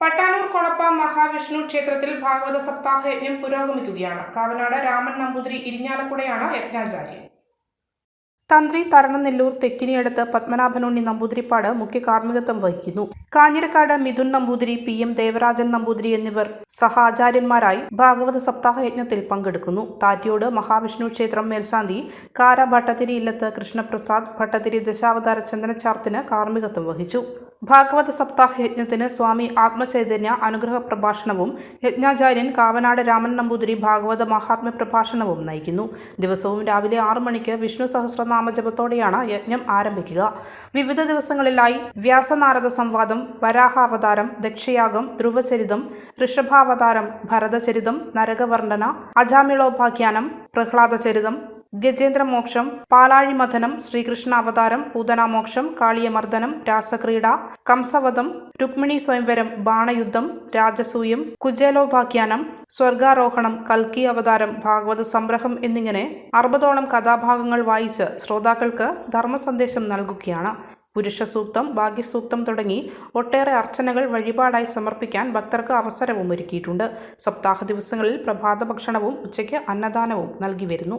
പട്ടാനൂർ കൊളപ്പ മഹാവിഷ്ണു ക്ഷേത്രത്തിൽ ഭാഗവത സപ്താഹ യജ്ഞം പുരോഗമിക്കുകയാണ്. കാവനാട് രാമൻ നമ്പൂതിരി ഇരിഞ്ഞാലക്കുടയാണ് യജ്ഞാചാര്യൻ. തന്ത്രി തരണനെല്ലൂർ തെക്കിനിയടുത്ത് പത്മനാഭനുണ്ണി നമ്പൂതിരിപ്പാട് മുഖ്യ കാർമ്മികത്വം വഹിക്കുന്നു. കാഞ്ഞിരക്കാട് മിഥുൻ നമ്പൂതിരി പി എം ദേവരാജൻ നമ്പൂതിരി എന്നിവർ സഹാചാര്യന്മാരായി ഭാഗവത സപ്താഹ യജ്ഞത്തിൽ പങ്കെടുക്കുന്നു. താറ്റിയോട് മഹാവിഷ്ണു ക്ഷേത്രം മേൽശാന്തി കാര ഭട്ടതിരി ഇല്ലത്ത് കൃഷ്ണപ്രസാദ് ഭട്ടതിരി ദശാവതാര ചന്ദനച്ചാർത്തിന് കാർമ്മികത്വം വഹിച്ചു. ഭാഗവത സപ്താഹ യജ്ഞത്തിന് സ്വാമി ആത്മചൈതന്യ അനുഗ്രഹ പ്രഭാഷണവും യജ്ഞാചാര്യൻ കാവനാട് രാമൻ നമ്പൂതിരി ഭാഗവത മഹാത്മ്യ പ്രഭാഷണവും നയിക്കുന്നു. ദിവസവും രാവിലെ ആറു മണിക്ക് വിഷ്ണു സഹസ്രനാമ ജപത്തോടെയാണ് യജ്ഞം ആരംഭിക്കുക. വിവിധ ദിവസങ്ങളിലായി വ്യാസനാരദ സംവാദം വരാഹാവതാരം ദക്ഷയാഗം ധ്രുവചരിതം ഋഷഭാവതാരം ഭരതചരിതം നരകവർണന അജാമിളോപാഖ്യാനം പ്രഹ്ലാദചരിതം ഗജേന്ദ്രമോക്ഷം പാലാഴിമഥനം ശ്രീകൃഷ്ണാവതാരം പൂതനാമോക്ഷം കാളിയമർദ്ദനം രാസക്രീഡ കംസവധം രുക്മിണി സ്വയംവരം ബാണയുദ്ധം രാജസൂയം കുജേലോപാഖ്യാനം സ്വർഗാരോഹണം കൽക്കി അവതാരം ഭാഗവത സംഗ്രഹം എന്നിങ്ങനെ അറുപതോളം കഥാഭാഗങ്ങൾ വായിച്ച് ശ്രോതാക്കൾക്ക് ധർമ്മസന്ദേശം നൽകുകയാണ്. പുരുഷ സൂക്തം ഭാഗ്യസൂക്തം തുടങ്ങി ഒട്ടേറെ അർച്ചനകൾ വഴിപാടായി സമർപ്പിക്കാൻ ഭക്തർക്ക് അവസരവും ഒരുക്കിയിട്ടുണ്ട്. സപ്താഹ ദിവസങ്ങളിൽ പ്രഭാത ഭക്ഷണവും ഉച്ചയ്ക്ക് അന്നദാനവും നൽകി വരുന്നു.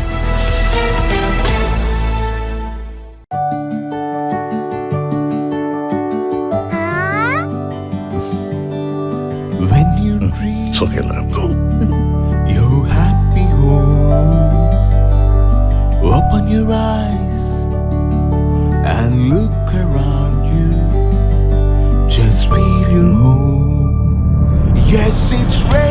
Okay, let him go. happy home, open your eyes and look around you. Just feel your home. Yes, it's ready.